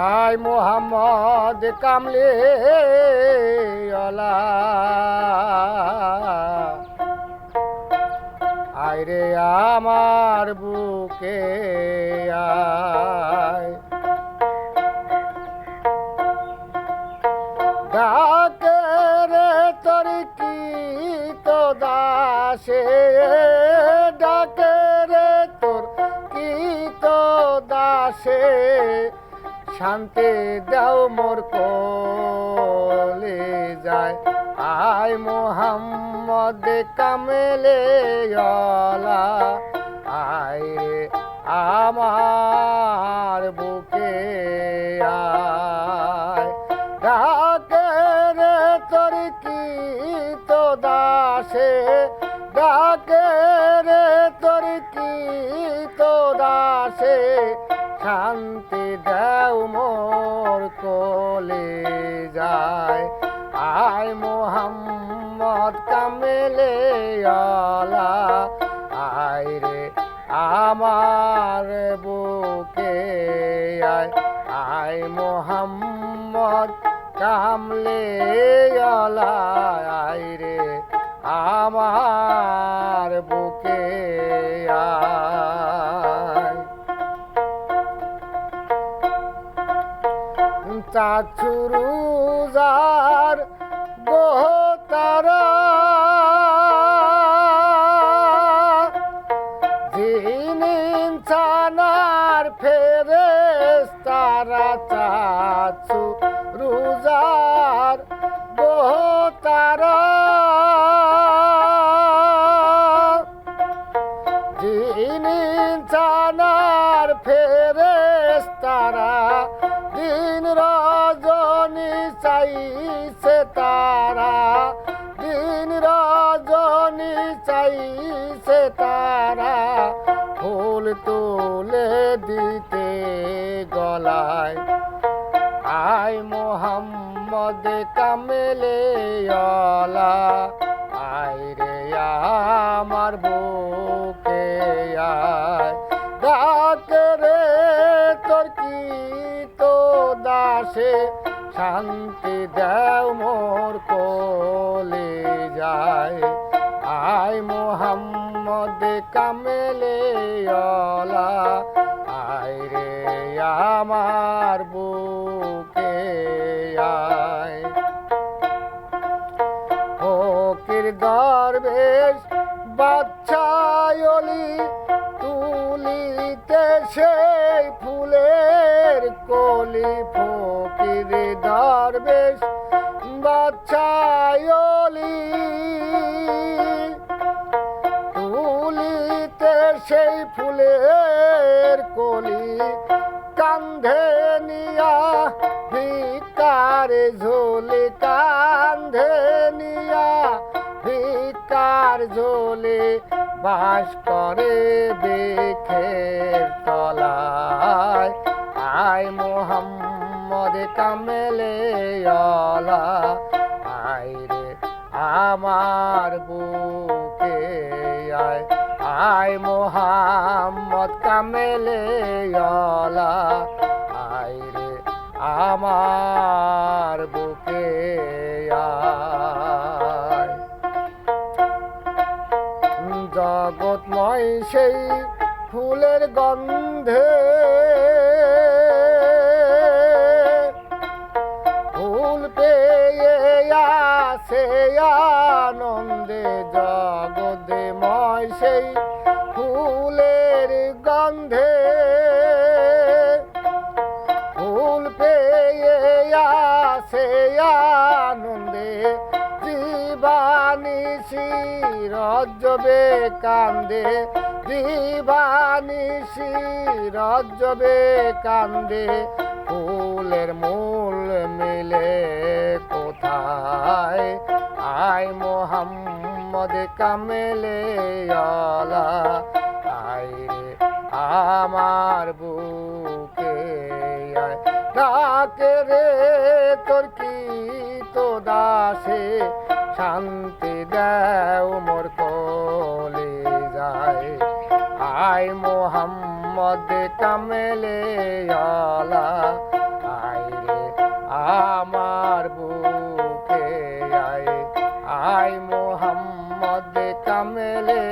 আয় মোহাম্মদ কামলে আয় রে আমার বুকে আয়। ডাকে রে তোর কি তো দাসে? ডাকে রে তোর কি তো দাসে? শান্তি দাও মোর কলে যায়। আয় মোহাম্মদ কামেলে অলা আয় রে আমার বুকে আয়। ডাকে রে তোর কি তো দাসে। ডাকে রে তোর কি তো দাসে। শান্তি দেও মোর কোলে যায়। আয় মোহাম্মদ কামেলে আলা। আয় রে আমার বুকে আয়। আয় মোহাম্মদ কামলে আলা। আয় রে আমার বুকে আয়। চাচুরু যার তারা ইনসানার ফেরেস তারা চাচু রুজার তারা দিন ইনসানার ফেরেস চাইছে তারা, দিন রজনী চাইছে তারা, ফুল তুলে দিতে গলায়। আয় মোহাম্মদ কামেলে অলা আয় রে আমার বুকে আয়। রে তোর কি তো দাসে শান্তি দেও মোর কোলে যায়। আয় মোহাম্মদ কামেলে অলা আয় রে আমার বুকে আয়। ফকির দরবেশ বাচ্চায়লি তুলিতে সেই ফুলের কলি ফকির দরবেশ বাচ্চায়লি তুলিতে সেই ফুলের কলি কান্ধে নিয়া, ভিকার ঝোলে কান্ধে নিয়া, ভিকার ঝোলে বাস করে বেখের তলায় মোহাম্মদ কামেলে রে আমার বুকে আয় আয় মোহাম্মদ কামেলে অলা আয় রে আমার বুকে আয়। জগৎময় সেই ফুলের গন্ধে জীবানিসি রজ্জবে কান্দে জীবানিসি রজ্জবে কান্দে ফুলের মূল মিলে কোথায়? আয় মোহাম্মদ কামেলে আলা, আয় আমার বুকে, আয়। রে তোর কি তো দাসে শান্তি দেও মোর কলে যায়। আই মোহাম্মদ কামেলে আলা। আই আমার বুকে আয়। আই মোহাম্মদ কামেলে